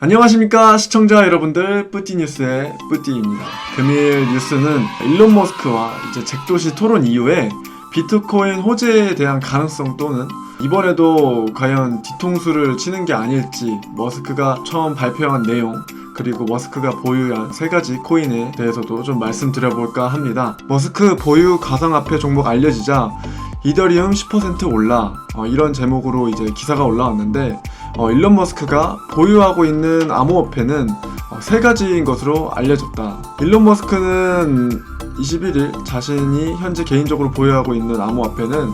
안녕하십니까 시청자 여러분들 뿌띠뉴스의 뿌띠입니다. 금일 뉴스는 일론 머스크와 이제 잭도시 토론 이후에 비트코인 호재에 대한 가능성 또는 이번에도 과연 뒤통수를 치는 게 아닐지 머스크가 처음 발표한 내용 그리고 머스크가 보유한 세 가지 코인에 대해서도 좀 말씀드려볼까 합니다. 머스크 보유 가상화폐 종목 알려지자 이더리움 10% 올라 어, 이런 제목으로 이제 기사가 올라왔는데 어, 일론 머스크가 보유하고 있는 암호화폐는 어, 세 가지인 것으로 알려졌다. 일론 머스크는 21일 자신이 현재 개인적으로 보유하고 있는 암호화폐는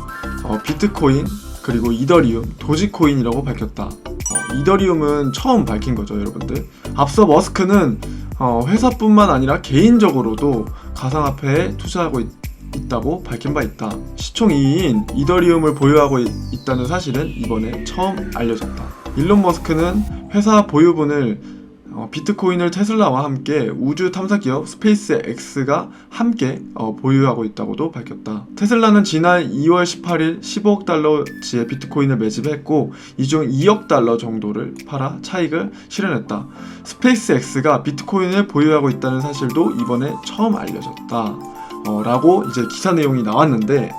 어, 비트코인 그리고 이더리움, 도지코인이라고 밝혔다. 어, 이더리움은 처음 밝힌 거죠, 여러분들. 앞서 머스크는 어, 회사뿐만 아니라 개인적으로도 가상화폐에 투자하고 있, 있다고 밝힌 바 있다. 시총 2인 이더리움을 보유하고 있, 있다는 사실은 이번에 처음 알려졌다. 일론 머스크는 회사 보유분을 어, 비트코인을 테슬라와 함께 우주 탐사 기업 스페이스 X가 함께 어, 보유하고 있다고도 밝혔다. 테슬라는 지난 2월 18일 15억 달러치의 비트코인을 매집했고 이 중 2억 달러 정도를 팔아 차익을 실현했다. 스페이스 X가 비트코인을 보유하고 있다는 사실도 이번에 처음 알려졌다. 어, 라고 이제 기사 내용이 나왔는데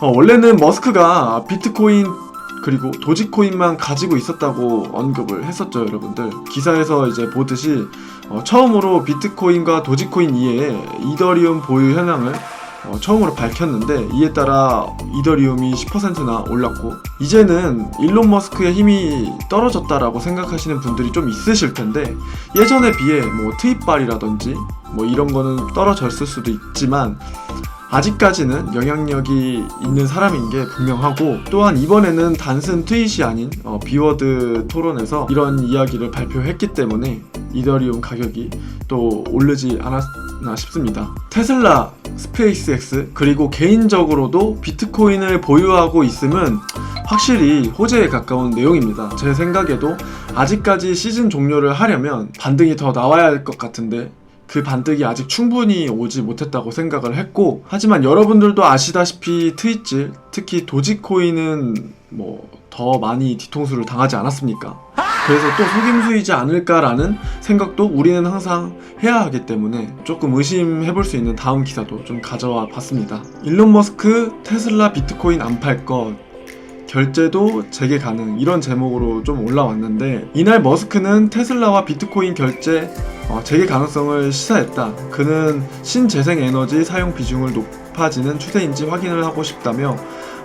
어, 원래는 머스크가 비트코인 그리고 도지코인만 가지고 있었다고 언급을 했었죠, 여러분들. 기사에서 이제 보듯이 어, 처음으로 비트코인과 도지코인 이외에 이더리움 보유 현황을 어, 처음으로 밝혔는데 이에 따라 이더리움이 10%나 올랐고 이제는 일론 머스크의 힘이 떨어졌다라고 생각하시는 분들이 좀 있으실 텐데 예전에 비해 뭐 트윗발이라든지 뭐 이런 거는 떨어졌을 수도 있지만 아직까지는 영향력이 있는 사람인 게 분명하고 또한 이번에는 단순 트윗이 아닌 어, 비워드 토론에서 이런 이야기를 발표했기 때문에 이더리움 가격이 또 오르지 않았나 싶습니다. 테슬라, 스페이스X 그리고 개인적으로도 비트코인을 보유하고 있음은 확실히 호재에 가까운 내용입니다. 제 생각에도 아직까지 시즌 종료를 하려면 반등이 더 나와야 할 것 같은데 그 반등이 아직 충분히 오지 못했다고 생각을 했고 하지만 여러분들도 아시다시피 트윗질 특히 도지코인은 뭐 더 많이 뒤통수를 당하지 않았습니까? 그래서 또 속임수이지 않을까라는 생각도 우리는 항상 해야 하기 때문에 조금 의심해 볼 수 있는 다음 기사도 좀 가져와 봤습니다. 일론 머스크 테슬라 비트코인 안 팔 것 결제도 재개 가능 이런 제목으로 좀 올라왔는데 이날 머스크는 테슬라와 비트코인 결제 어, 재개 가능성을 시사했다. 그는 신재생 에너지 사용 비중을 높아지는 추세인지 확인을 하고 싶다며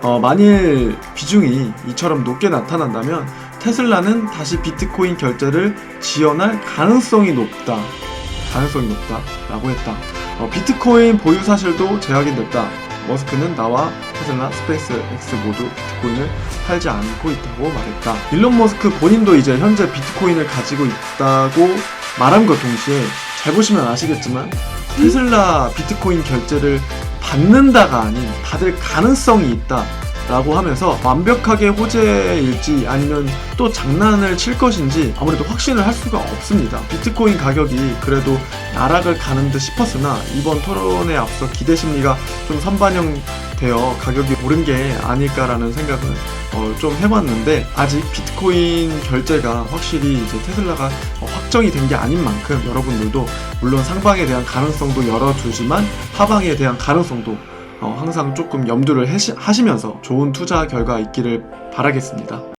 어, 만일 비중이 이처럼 높게 나타난다면 테슬라는 다시 비트코인 결제를 지원할 가능성이 높다. 가능성이 높다라고 했다. 어, 비트코인 보유 사실도 재확인됐다. 머스크는 나와 테슬라, 스페이스 X 모두 비트코인을 팔지 않고 있다고 말했다. 일론 머스크 본인도 이제 현재 비트코인을 가지고 있다고 것 동시에 잘 보시면 아시겠지만 테슬라 비트코인 결제를 받는다가 아닌 받을 가능성이 있다. 라고 하면서 완벽하게 호재일지 아니면 또 장난을 칠 것인지 아무래도 확신을 할 수가 없습니다. 비트코인 가격이 그래도 나락을 가는 듯 싶었으나 이번 토론에 앞서 기대 심리가 좀 선반영 되어 가격이 오른 게 아닐까라는 생각을 어, 좀 해봤는데 아직 비트코인 결제가 확실히 이제 테슬라가 어, 확정이 된 게 아닌 만큼 여러분들도 물론 상방에 대한 가능성도 열어두지만 하방에 대한 가능성도 어, 항상 조금 염두를 해시, 하시면서 좋은 투자 결과 있기를 바라겠습니다.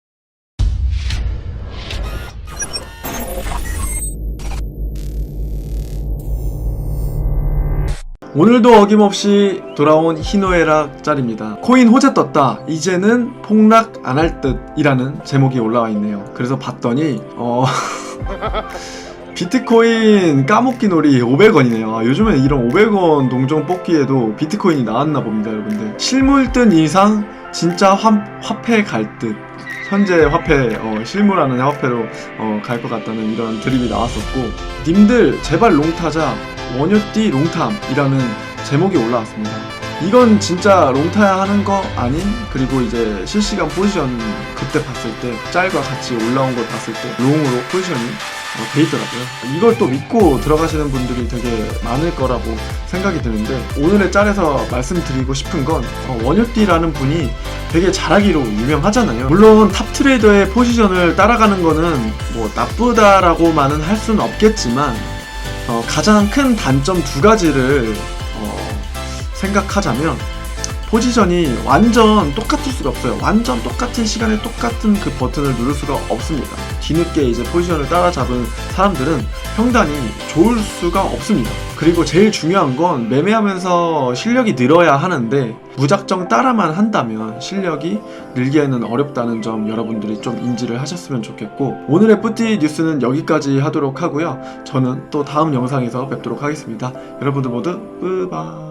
오늘도 어김없이 돌아온 희노애락 짤입니다. 코인 호재 떴다. 이제는 폭락 안 할 듯이라는 제목이 올라와 있네요. 그래서 봤더니 어 비트코인 까먹기 놀이 500원이네요. 아, 요즘엔 이런 500원 동종 뽑기에도 비트코인이 나왔나 봅니다, 여러분들. 실물 뜬 이상 진짜 화, 화폐 갈 듯. 현재 화폐, 어, 실물하는 화폐로 어, 갈 것 같다는 이런 드립이 나왔었고, 님들 제발 롱타자 원효띠 롱탐이라는 제목이 올라왔습니다. 이건 진짜 롱타야 하는 거 아닌? 그리고 이제 실시간 포지션 그때 봤을 때 짤과 같이 올라온 걸 봤을 때 롱으로 포지션이 어, 돼 있더라고요. 이걸 또 믿고 들어가시는 분들이 되게 많을 거라고 생각이 드는데 오늘의 짤에서 말씀드리고 싶은 건 어, 원유띠라는 분이 되게 잘하기로 유명하잖아요. 물론 탑 트레이더의 포지션을 따라가는 거는 뭐 나쁘다라고만은 할 수는 없겠지만 어, 가장 큰 단점 두 가지를 어, 생각하자면 포지션이 완전 똑같을 수가 없어요. 완전 똑같은 시간에 똑같은 그 버튼을 누를 수가 없습니다. 뒤늦게 이제 포지션을 따라잡은 사람들은 평단이 좋을 수가 없습니다. 그리고 제일 중요한 건 매매하면서 실력이 늘어야 하는데 무작정 따라만 한다면 실력이 늘기에는 어렵다는 점 여러분들이 좀 인지를 하셨으면 좋겠고 오늘의 뿌띠 뉴스는 여기까지 하도록 하고요. 저는 또 다음 영상에서 뵙도록 하겠습니다. 여러분들 모두 뿌바